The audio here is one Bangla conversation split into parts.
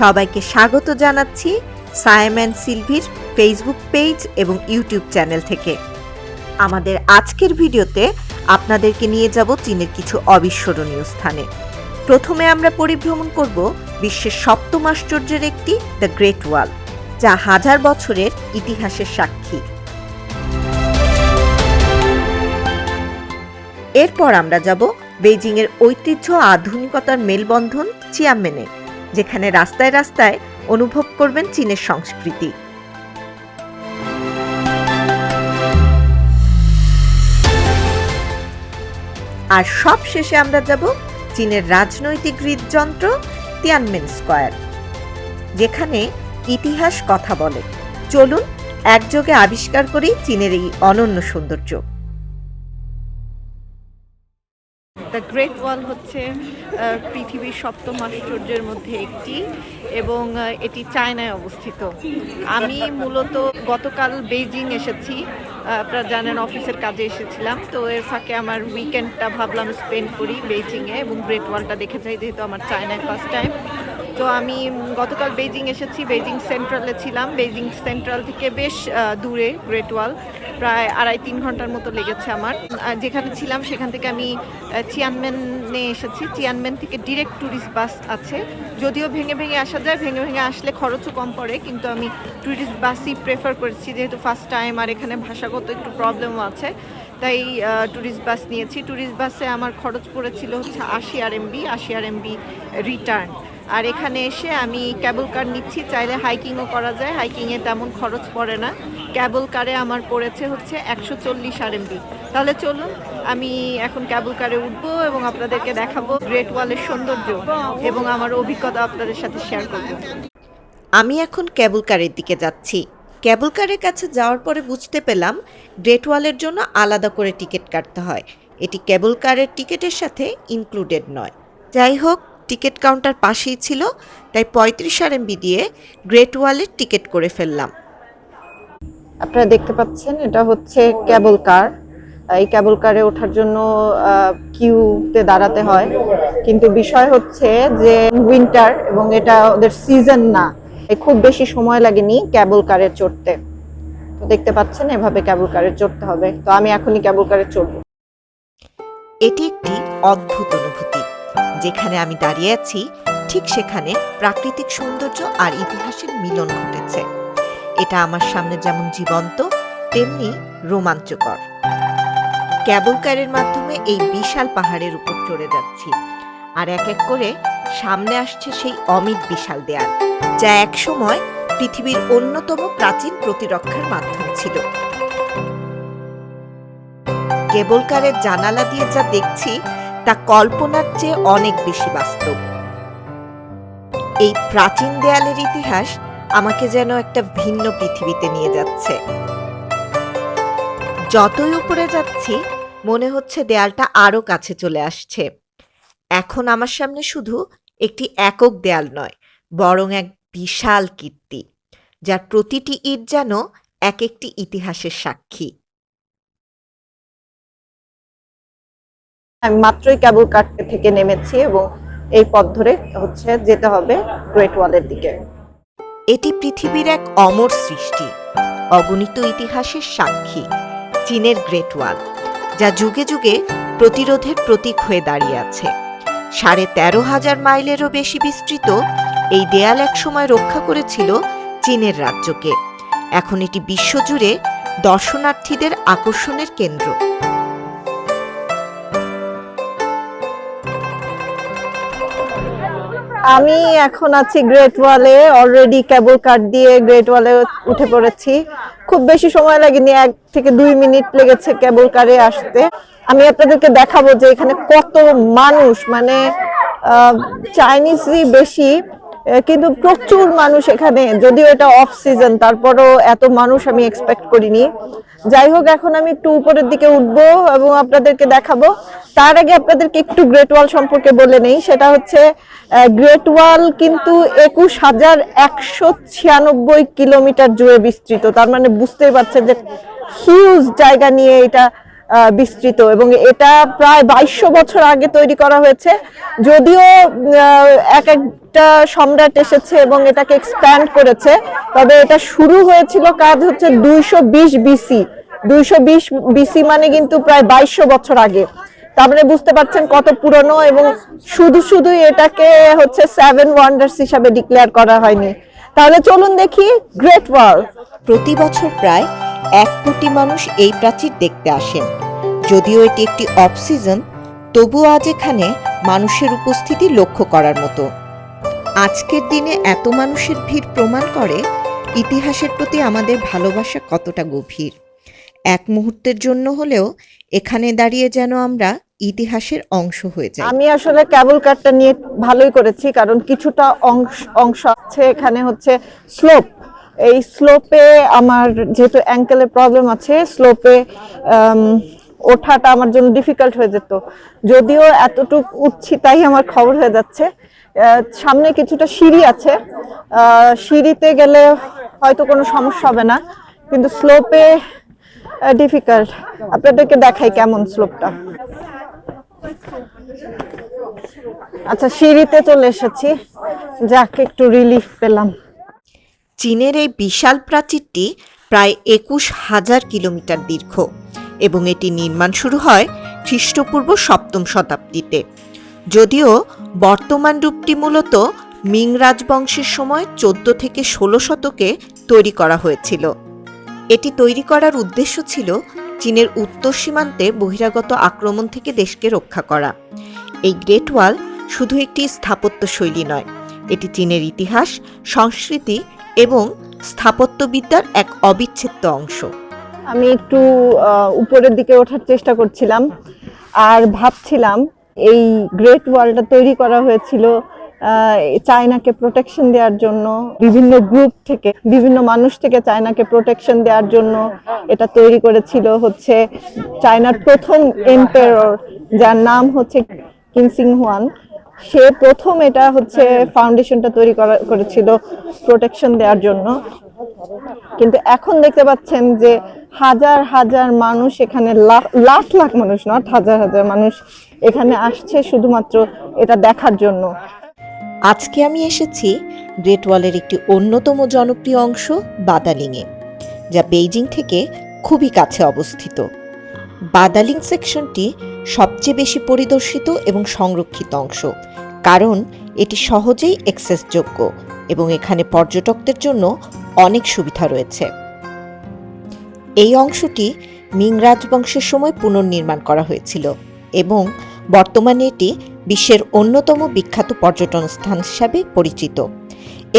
সবাইকে স্বাগত জানাচ্ছি সায়েম্যান সিলভির ফেসবুক পেজ এবং ইউটিউব চ্যানেল থেকে। আমাদের আজকের ভিডিওতে আপনাদেরকে নিয়ে যাব চীনের কিছু অবিস্মরণীয় স্থানে। প্রথমে আমরা পরিভ্রমণ করব বিশ্বের সপ্তম আশ্চর্যের একটি, দ্য গ্রেট ওয়াল, যা হাজার বছরের ইতিহাসের সাক্ষী। এরপর আমরা যাব বেজিংয়ের ঐতিহ্য আধুনিকতার মেলবন্ধন চিয়ামেনে। যেখানে রাস্তায় রাস্তায় অনুভব করবেন চীনের সংস্কৃতি। আর সব শেষে আমরা যাব চীনের রাজনৈতিক হৃদযন্ত্র তিয়ানমেন স্কয়ার, যেখানে ইতিহাস কথা বলে। চলুন একযোগে আবিষ্কার করি চীনের এই অনন্য সৌন্দর্য। দ্য গ্রেট ওয়াল হচ্ছে পৃথিবীর সপ্তম আশ্চর্যের মধ্যে একটি এবং এটি চায়নায় অবস্থিত। আমি মূলত গতকাল বেইজিং এসেছি। আপনারা জানেন অফিসের কাজে এসেছিলাম। তো এর ফাঁকে আমার উইকেন্ডটা ভাবলাম স্পেন্ড করি বেইজিংয়ে এবং গ্রেট ওয়ালটা দেখে যাই, যেহেতু আমার চায়নায় ফার্স্ট টাইম। তো আমি গতকাল বেইজিং এসেছি, বেইজিং সেন্ট্রালে ছিলাম। বেইজিং সেন্ট্রাল থেকে বেশ দূরে গ্রেট ওয়াল। প্রায় আড়াই তিন ঘণ্টার মতো লেগেছে আমার। যেখানে ছিলাম সেখান থেকে আমি আহ, চিয়ানমেনে এসেছি। চিয়ানম্যান থেকে ডিরেক্ট ট্যুরিস্ট বাস আছে। যদিও ভেঙে ভেঙে আসা যায় ভেঙে ভেঙে আসলে খরচও কম পড়ে কিন্তু আমি ট্যুরিস্ট বাসই প্রেফার করেছি। যেহেতু ফার্স্ট টাইম আর এখানে ভাষাগত একটু প্রবলেমও আছে তাই ট্যুরিস্ট বাস নিয়েছি। ট্যুরিস্ট বাসে আমার খরচ পড়েছিল হচ্ছে আশি আর এমবি আশি আর এমবি রিটার্ন আর এখানে এসে আমি ক্যাবল কার নিচ্ছি চাইলে হাইকিংও করা যায়। হাইকিংয়ে তেমন খরচ পড়ে না। ক্যাবল কারে আমার পড়েছে হচ্ছে একশো চল্লিশ আর এমবি তাহলে চলুন, আমি এখন ক্যাবল কারে উঠবো এবং আপনাদেরকে দেখাবো গ্রেট ওয়ালের সৌন্দর্য এবং আমার অভিজ্ঞতা আপনাদের সাথে শেয়ার করব। আমি এখন ক্যাবল কারের দিকে যাচ্ছি। কেবল কারের কাছে যাওয়ার পরে বুঝতে পেলাম গ্রেট ওয়ালের জন্য আলাদা করে টিকিট কাটতে হয়। এটি ক্যাবল কারের টিকিটের সাথে ইনক্লুডেড নয়। যাই হোক টিকিট কাউন্টার পাশেই ছিল, তাই পঁয়ত্রিশ আর এমবি দিয়ে গ্রেট ওয়ালের টিকিট করে ফেললাম। আপনারা দেখতে পাচ্ছেন, এটা হচ্ছে ক্যাবল কার এই ক্যাবল কারে ওঠার জন্য কিউতে দাঁড়াতে হয়। কিন্তু বিষয় হচ্ছে যে উইন্টার এবং এটা ওদের সিজন না। খুব বেশি সময় লাগেনি ক্যাবল কারে চড়তে। তো দেখতে পাচ্ছেন, এভাবে ক্যাবল কারে চড়তে হবে। তো আমি এখনই ক্যাবল কারে চড়বো। এটি একটি অদ্ভুত অনুভূতি। যেখানে আমি দাঁড়িয়ে আছি, ঠিক সেখানে প্রাকৃতিক সৌন্দর্য আর ইতিহাসের মিলন ঘটেছে। এটা আমার সামনে যেমন জীবন্ত, তেমনি রোমাঞ্চকর। ক্যাবল কারের মাধ্যমে এই বিশাল পাহাড়ের উপর চড়ে যাচ্ছি। আর এক এক করে সামনে আসছে সেই অমিত বিশাল দেয়াল, যা একসময় পৃথিবীর অন্যতম প্রাচীন প্রতিরক্ষার মাধ্যম ছিল। কেবল কারের জানালা দিয়ে যা দেখছি, তা কল্পনার চেয়ে অনেক বেশি বাস্তব। এই প্রাচীন দেয়ালের ইতিহাস আমাকে যেন একটা ভিন্ন পৃথিবীতে নিয়ে যাচ্ছে। যতই উপরে যাচ্ছি, মনে হচ্ছে দেয়ালটা আরও কাছে চলে আসছে। এখন আমার সামনে শুধু একটি একক দেয়াল নয়, বরং এক বিশাল কীর্তি, যার প্রতিটি ইট যেন এক একটি ইতিহাসের সাক্ষী। আমি মাত্রই ক্যাবল কার থেকে নেমেছি এবং এই পথ ধরে হচ্ছে যেতে হবে গ্রেট ওয়ালের দিকে। এটি পৃথিবীর এক অমর সৃষ্টি, অগণিত ইতিহাসের সাক্ষী, চীনের গ্রেট ওয়াল যা যুগে যুগে প্রতিরোধের প্রতীক হয়ে দাঁড়িয়ে আছে। সাড়ে তেরো হাজার মাইলেরও বেশি বিস্তৃত এই দেয়াল একসময় রক্ষা করেছিল চীনের রাজ্যকে। এখন এটি বিশ্বজুড়ে দর্শনার্থীদের আকর্ষণের কেন্দ্র। আমি এখন আছি গ্রেট ওয়ালে অলরেডি কেবল কার দিয়ে গ্রেট ওয়ালে উঠে পড়েছি। খুব বেশি সময় লাগেনি, এক থেকে দুই মিনিট লেগেছে কেবল কারে আসতে। আমি আপনাদেরকে দেখাবো যে এখানে কত মানুষ মানে চাইনিজই বেশি কিন্তু প্রচুর মানুষ এখানে, যদিও এটা অফ সিজন তারপরও এত মানুষ আমি এক্সপেক্ট করিনি। যাই হোক, এখন আমি একটু উপরের দিকে উঠবো এবং আপনাদেরকে দেখাবো। তার আগে আপনাদেরকে একটু গ্রেট ওয়াল সম্পর্কে বলে নেই। সেটা হচ্ছে গ্রেট ওয়াল কিন্তু একুশ হাজার একশো ছিয়ানব্বই কিলোমিটার জুড়ে বিস্তৃত। তার মানে বুঝতেই পারছেন যে হিউজ জায়গা নিয়ে এটা বিস্তৃত এবং এটা প্রায় বাইশশো বছর আগে তৈরি করা হয়েছে। যদিও এক একটা সম্রাট এসেছে এবং এটাকে এক্সপ্যান্ড করেছে, তবে এটা শুরু হয়েছিল কাজ হচ্ছে দুইশো বিশ বিসি দুইশো বিশ বিসি মানে কিন্তু প্রায় বাইশশো বছর আগে। তার মানে বুঝতে পারছেন কত পুরনো এবং শুধু শুধু এটাকে হচ্ছে সেভেন ওয়ান্ডার্স হিসাবে ডিক্লেয়ার করা হয়নি। তাহলে চলুন দেখি গ্রেট ওয়াল প্রতি বছর প্রায় এক কোটি মানুষ এই প্রাচীর দেখতে আসেন। যদিও এটি একটি অফ সিজন তবুও আজ এখানে মানুষের উপস্থিতি লক্ষ্য করার মতো। আজকের দিনে এত মানুষের ভিড় প্রমাণ করে ইতিহাসের প্রতি আমাদের ভালোবাসা কতটা গভীর। এক মুহূর্তের জন্য হলেও এখানে দাঁড়িয়ে যেন আমরা ইতিহাসের অংশ হয়ে যাই আমি আসলে ক্যাবল কারটা নিয়ে ভালোই করেছি, কারণ কিছুটা অংশ অংশ আছে, এখানে হচ্ছে স্লোপ এই স্লোপে আমার যেহেতু অ্যাঙ্কেলের প্রবলেম আছে স্লোপে ওঠাটা আমার জন্য ডিফিকাল্ট হয়ে যেত। যদিও এতটুক উঠছি তাই আমার খবর হয়ে যাচ্ছে। সামনে কিছুটা সিঁড়ি আছে। সিঁড়িতে গেলে হয়তো কোনো সমস্যা হবে না, কিন্তু স্লোপে ডিফিকাল্ট আপনাদেরকে দেখাই কেমন স্লোপটা আচ্ছা সিঁড়িতে চলে এসেছি। যাক, একটু রিলিফ পেলাম। চীনের এই বিশাল প্রাচীরটি প্রায় একুশ হাজার কিলোমিটার দীর্ঘ এবং এটি নির্মাণ শুরু হয় খ্রিস্টপূর্ব সপ্তম শতাব্দীতে। যদিও বর্তমান রূপটি মূলত মিং রাজবংশের সময় চোদ্দ থেকে ষোলো শতকে তৈরি করা হয়েছিল। এটি তৈরি করার উদ্দেশ্য ছিল চীনের উত্তর সীমান্তে বহিরাগত আক্রমণ থেকে দেশকে রক্ষা করা। এই গ্রেট ওয়াল শুধু একটি স্থাপত্য শৈলী নয়, এটি চীনের ইতিহাস, সংস্কৃতি এবং স্থাপত্যবিদ্যার এক অবিচ্ছেদ্য অংশ। আমি একটু উপরের দিকে ওঠার চেষ্টা করছিলাম আর ভাবছিলাম এই গ্রেট ওয়ালটা তৈরি করা হয়েছিল চায়নাকে প্রোটেকশন দেওয়ার জন্য, বিভিন্ন গ্রুপ থেকে, বিভিন্ন মানুষ থেকে চায়নাকে প্রোটেকশন দেওয়ার জন্য এটা তৈরি করেছিল হচ্ছে চায়নার প্রথম এম্পায়ার যার নাম হচ্ছে কিনসিং হুয়ান সে প্রথম এটা হচ্ছে ফাউন্ডেশনটা তৈরি করা, করেছিল প্রোটেকশন দেওয়ার জন্য। কিন্তু এখন দেখতে পাচ্ছেন যে হাজার হাজার মানুষ এখানে লাখ লাখ মানুষ নট হাজার হাজার মানুষ এখানে আসছে শুধুমাত্র এটা দেখার জন্য। আজকে আমি এসেছি গ্রেট ওয়ালের একটি অন্যতম জনপ্রিয় অংশ বাদালিংয়ে, যা বেইজিং থেকে খুবই কাছে অবস্থিত। বাদালিং সেকশনটি সবচেয়ে বেশি পরিদর্শিত এবং সংরক্ষিত অংশ, কারণ এটি সহজেই অ্যাক্সেসযোগ্য এবং এখানে পর্যটকদের জন্য অনেক সুবিধা রয়েছে। এই অংশটি মিং রাজবংশের সময় পুনর্নির্মাণ করা হয়েছিল এবং বর্তমানে এটি বিশ্বের অন্যতম বিখ্যাত পর্যটন স্থান হিসাবে পরিচিত।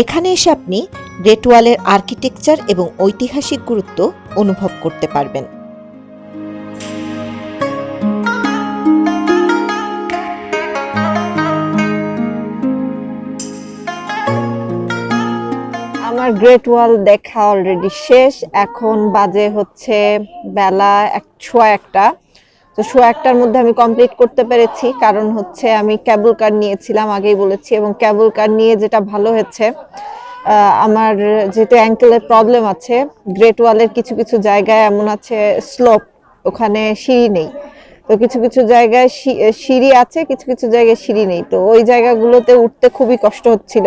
এখানে এসে আপনি গ্রেট ওয়ালের আর্কিটেকচার এবং ঐতিহাসিক গুরুত্ব অনুভব করতে পারবেন। আমার গ্রেট ওয়াল দেখা অলরেডি শেষ। এখন বাজে হচ্ছে বেলা এক সোয়া একটা। তো শো একটার মধ্যে আমি কমপ্লিট করতে পেরেছি। কারণ হচ্ছে আমি ক্যাবল কার নিয়েছিলাম, আগেই বলেছি, এবং ক্যাবল কার নিয়ে যেটা ভালো হয়েছে আমার যেহেতু অ্যাঙ্কেলের প্রবলেম আছে গ্রেট ওয়ালের কিছু কিছু জায়গায় এমন আছে স্লোপ ওখানে সিঁড়ি নেই। তো কিছু কিছু জায়গায় সিঁড়ি আছে, কিছু কিছু জায়গায় সিঁড়ি নেই। তো ওই জায়গাগুলোতে উঠতে খুবই কষ্ট হচ্ছিল।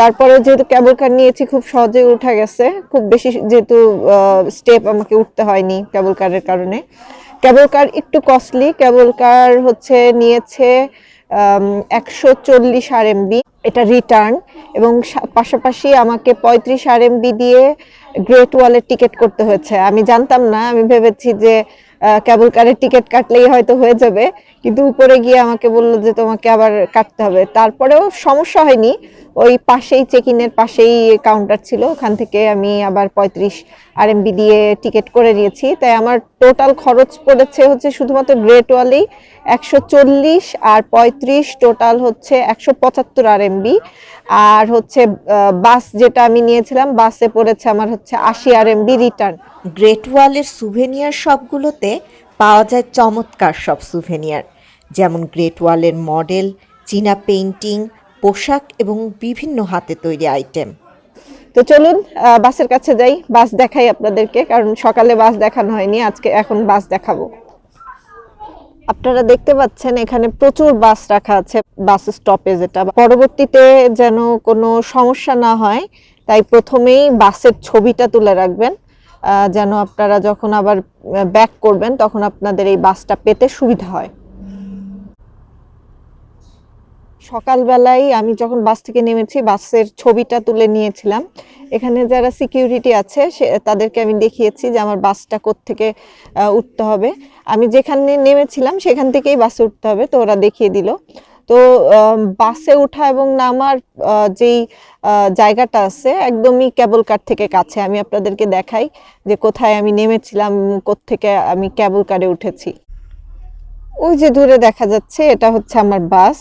তারপরে যেহেতু ক্যাবল কার নিয়েছি, খুব সহজে উঠা গেছে। খুব বেশি যেহেতু স্টেপ আমাকে উঠতে হয়নি ক্যাবল কারের কারণে। ক্যাবল কার একটু কস্টলি ক্যাবল কার হচ্ছে নিয়েছে একশো চল্লিশ আর এমবি এটা রিটার্ন এবং পাশাপাশি আমাকে পঁয়ত্রিশ আর এমবি দিয়ে গ্রেট ওয়ালের টিকিট করতে হয়েছে। আমি জানতাম না, আমি ভেবেছি যে ক্যাবল কারের টিকিট কাটলেই হয়তো হয়ে যাবে। কিন্তু উপরে গিয়ে আমাকে বলল যে, তোমাকে আবার কাটতে হবে। তারপরেও সমস্যা হয়নি। ওই পাশেই চেক ইনের পাশেই কাউন্টার ছিল, ওখান থেকে আমি আবার পঁয়ত্রিশ আর এমবি দিয়ে টিকিট করে নিয়েছি। তাই আমার টোটাল খরচ পড়েছে হচ্ছে শুধুমাত্র গ্রেট ওয়ালেই একশো চল্লিশ আর পঁয়ত্রিশ টোটাল হচ্ছে একশো পঁচাত্তর আর এমবি আর হচ্ছে বাস যেটা আমি নিয়েছিলাম বাসে পড়েছে আমার হচ্ছে আশি আর এমবি রিটার্ন গ্রেট ওয়ালের সুভেনিয়ার শপগুলোতে পাওয়া যায় চমৎকার সব সুভেনিয়ার যেমন গ্রেট ওয়ালের মডেল চীনা পেইন্টিং পোশাক এবং বিভিন্ন হাতে তৈরি আইটেম। তো চলুন বাসের কাছে যাই, বাস দেখাই আপনাদেরকে, কারণ সকালে বাস দেখানো হয়নি, আজকে এখন বাস দেখাবো। আপনারা দেখতে পাচ্ছেন, এখানে প্রচুর বাস রাখা আছে, বাস স্টপেজ এটা। পরবর্তীতে যেন কোনো সমস্যা না হয়, তাই প্রথমেই বাসের ছবিটা তুলে রাখবেন যেন আপনারা যখন আবার ব্যাক করবেন, তখন আপনাদের এই বাসটা পেতে সুবিধা হয়। সকালবেলায় আমি যখন বাস থেকে নেমেছি, বাসের ছবিটা তুলে নিয়েছিলাম। এখানে যারা সিকিউরিটি আছে, সে, তাদেরকে আমি দেখিয়েছি যে আমার বাসটা কোত্থেকে উঠতে হবে। আমি যেখানে নেমেছিলাম, সেখান থেকেই বাসে উঠতে হবে, তো ওরা দেখিয়ে দিল। তো বাসে ওঠা এবং নামার যেই জায়গাটা আছে, একদমই কেবল কার থেকে কাছে। আমি আপনাদেরকে দেখাই যে কোথায় আমি নেমেছিলাম, কোত্থেকে আমি কেবল কারে উঠেছি। ওই যে দূরে দেখা যাচ্ছে, এটা হচ্ছে আমার বাস।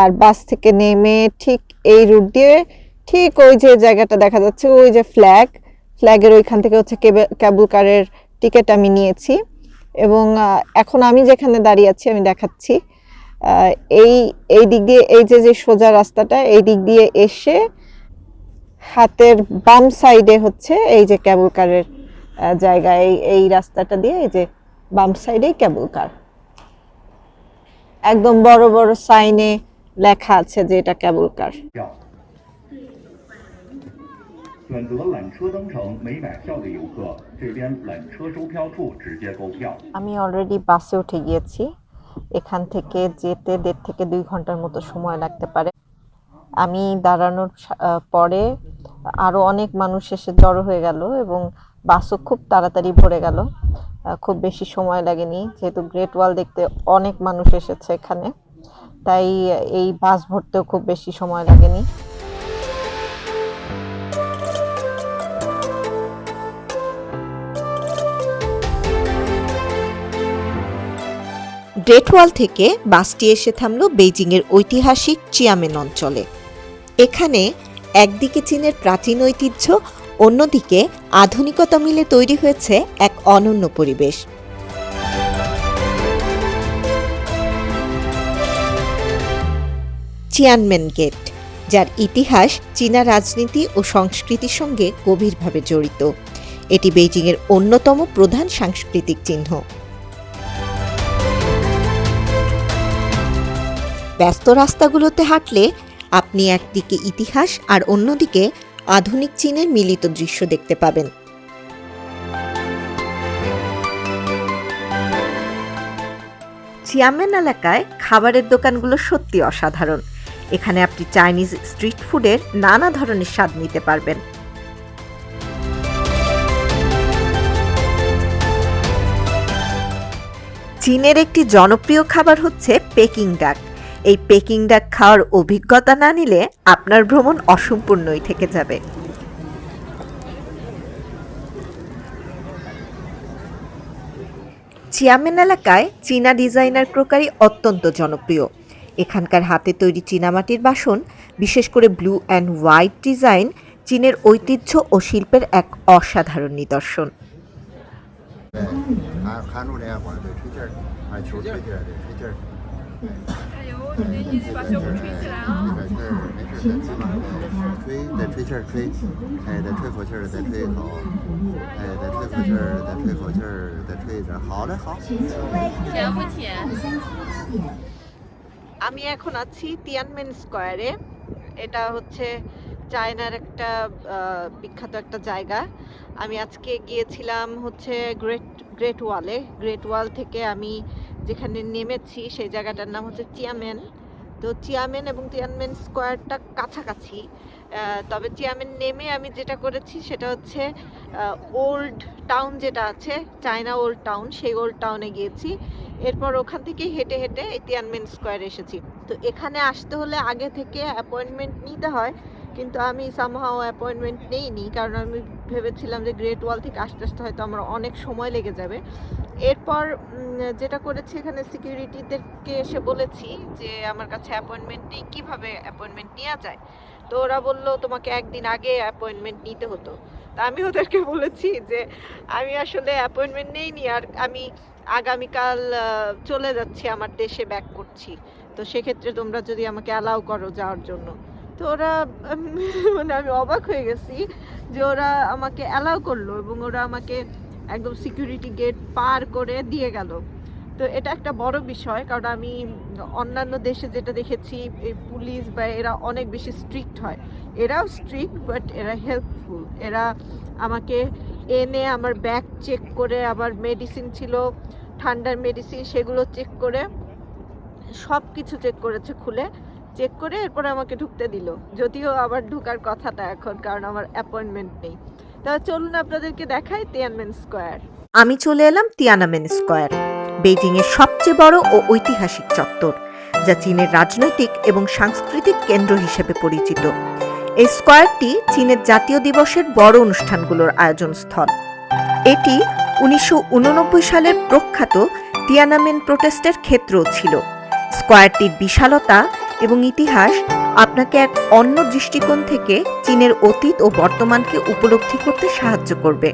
আর বাস থেকে নেমে ঠিক এই রুট দিয়ে ঠিক ওই যে জায়গাটা দেখা যাচ্ছে, ওই যে ফ্ল্যাগ ফ্ল্যাগের ওইখান থেকে হচ্ছে কেবল কারের টিকিট আমি নিয়েছি। এবং এখন আমি যেখানে দাঁড়িয়ে আছি, আমি দেখাচ্ছি। এই এই দিক দিয়ে, এই যে যে সোজা রাস্তাটা, এই দিক দিয়ে এসে হাতের বাম সাইডে হচ্ছে এই যে কেবল কারের জায়গা। এই এই রাস্তাটা দিয়ে এই যে বাম সাইডেই কেবল কার একদম বড় বড় সাইনে লেখা আছে যে এটা কেবলকার আমি অলরেডি বাসে উঠে গিয়েছি। এখান থেকে যেতে দেড় থেকে দুই ঘণ্টার মতো সময় লাগতে পারে। আমি দাঁড়ানোর পরে আরও অনেক মানুষ এসে জড়ো হয়ে গেল এবং বাসও খুব তাড়াতাড়ি ভরে গেল। খুব বেশি সময় লাগেনি। যেহেতু গ্রেট ওয়াল দেখতে অনেক মানুষ এসেছে এখানে। তাই এই বাস ভরতেও খুব বেশি সময় লাগেনি। গ্রেট ওয়াল থেকে বাসটি এসে থামল বেইজিংয়ের ঐতিহাসিক চিয়ামেন অঞ্চলে। এখানে একদিকে চীনের প্রাচীন ঐতিহ্য, অন্যদিকে আধুনিকতা মিলে তৈরি হয়েছে এক অনন্য পরিবেশ। চিয়ানমেন গেট যার ইতিহাস চীনা রাজনীতি ও সংস্কৃতির সঙ্গে গভীরভাবে জড়িত। এটি বেইজিংয়ের অন্যতম প্রধান সাংস্কৃতিক চিহ্ন। ব্যস্ত রাস্তাগুলোতে হাঁটলে আপনি একদিকে ইতিহাস আর অন্যদিকে আধুনিক চীনের মিলিত দৃশ্য দেখতে পাবেন। চিয়ামেন এলাকায় খাবারের দোকানগুলো সত্যি অসাধারণ। এখানে আপনি চাইনিজ স্ট্রিট ফুডের নানা ধরনের স্বাদ নিতে পারবেন। চীনের একটি জনপ্রিয় খাবার হচ্ছে পেকিং ডাক। এই পেকিং ডাক খাওয়ার অভিজ্ঞতা না নিলে আপনার ভ্রমণ অসম্পূর্ণই থেকে যাবে। চিয়ামেন এলাকায় চীনা ডিজাইনার ক্রোকারি অত্যন্ত জনপ্রিয়। এখানকার হাতে তৈরি চীনামাটির বাসন, বিশেষ করে ব্লু অ্যান্ড হোয়াইট ডিজাইন, চীনের ঐতিহ্য ও শিল্পের এক অসাধারণ নিদর্শন। আমি এখন আছি তিয়ানমেন স্কোয়ারে এটা হচ্ছে চায়নার একটা বিখ্যাত একটা জায়গা। আমি আজকে গিয়েছিলাম হচ্ছে গ্রেট গ্রেট ওয়ালে গ্রেট ওয়াল থেকে আমি যেখানে নেমেছি, সেই জায়গাটার নাম হচ্ছে চিয়ামেন তো চিয়ামেন এবং তিয়ানমেন স্কোয়ারটা কাছাকাছি। তবে চিয়ামেন নেমে আমি যেটা করেছি সেটা হচ্ছে ওল্ড টাউন যেটা আছে চায়না ওল্ড টাউন সেই ওল্ড টাউনে গিয়েছি। এরপর ওখান থেকে হেঁটে হেঁটে তিয়ানমেন স্কোয়ারে এসেছি। তো এখানে আসতে হলে আগে থেকে অ্যাপয়েন্টমেন্ট নিতে হয়, কিন্তু আমি সামহাও অ্যাপয়েন্টমেন্ট নেইনি, কারণ আমি ভেবেছিলাম যে গ্রেট ওয়াল থেকে আসতে আসতে হয়তো আমার অনেক সময় লেগে যাবে। এরপর যেটা করেছি এখানে সিকিউরিটিদেরকে এসে বলেছি যে আমার কাছে অ্যাপয়েন্টমেন্ট নেই, কীভাবে অ্যাপয়েন্টমেন্ট নেওয়া যায়? তো ওরা বলল, তোমাকে একদিন আগে অ্যাপয়েন্টমেন্ট নিতে হতো। তা আমি ওদেরকে বলেছি যে আমি আসলে অ্যাপয়েন্টমেন্ট নেইনি আর আমি আগামীকাল চলে যাচ্ছি, আমার দেশে ব্যাক করছি। তো সেক্ষেত্রে তোমরা যদি আমাকে অ্যালাউ করো যাওয়ার জন্য। তো ওরা মানে আমি অবাক হয়ে গেছি যে ওরা আমাকে অ্যালাউ করল এবং ওরা আমাকে একদম সিকিউরিটি গেট পার করে দিয়ে গেল। তো এটা একটা বড় বিষয়, কারণ আমি অন্যান্য দেশে যেটা দেখেছি পুলিশ বা এরা অনেক বেশি স্ট্রিক্ট হয়। এরাও স্ট্রিক্ট বাট এরা হেল্পফুল এরা আমাকে এনে আমার ব্যাগ চেক করে আবার মেডিসিন ছিল, ঠান্ডার মেডিসিন সেগুলো চেক করে সব কিছু চেক করেছে খুলে। চেক করে এরপরে আমাকে ঢুকতে দিল। যদিও আবার ঢুকার কথাটা এখন, কারণ আমার অ্যাপয়েন্টমেন্ট নেই। তাহলে চলুন আপনাদেরকে দেখাই তিয়ানমেন স্কোয়ার আমি চলে এলাম তিয়ানামেন স্কোয়ার বেজিং এর সবচেয়ে বড় ও ঐতিহাসিক চত্বর, যা চীনের রাজনৈতিক এবং সাংস্কৃতিক কেন্দ্র হিসেবে পরিচিত। এই স্কোয়ারটি চীনের জাতীয় দিবসের বড় অনুষ্ঠানগুলোর আয়োজন স্থল এটি উনিশশো সালের প্রখ্যাত তিয়ানামেন প্রোটেস্টের ক্ষেত্রও ছিল। স্কোয়ারটির বিশালতা এবং ইতিহাস আপনাকে এক অন্য দৃষ্টিকোণ থেকে চীনের অতীত ও বর্তমানকে উপলব্ধি করতে সাহায্য করবে।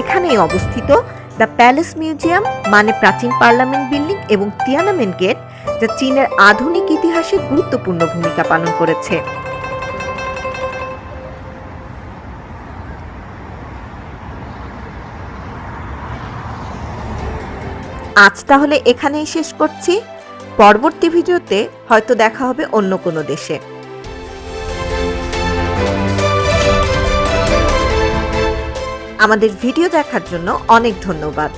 এখানেই অবস্থিত দ্য প্যালেস মিউজিয়াম মানে প্রাচীন পার্লামেন্ট বিল্ডিং এবং তিয়ানামেন গেট, যা চীনের আধুনিক ইতিহাসে গুরুত্বপূর্ণ ভূমিকা পালন করেছে। আজ তাহলে এখানেই শেষ করছি। পরবর্তী ভিডিওতে হয়তো দেখা হবে অন্য কোনো দেশে। আমাদের ভিডিও দেখার জন্য অনেক ধন্যবাদ।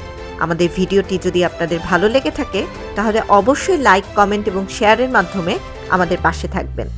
আমাদের ভিডিওটি যদি আপনাদের ভালো লেগে থাকে, তাহলে অবশ্যই লাইক, কমেন্ট এবং শেয়ারের মাধ্যমে আমাদের পাশে থাকবেন।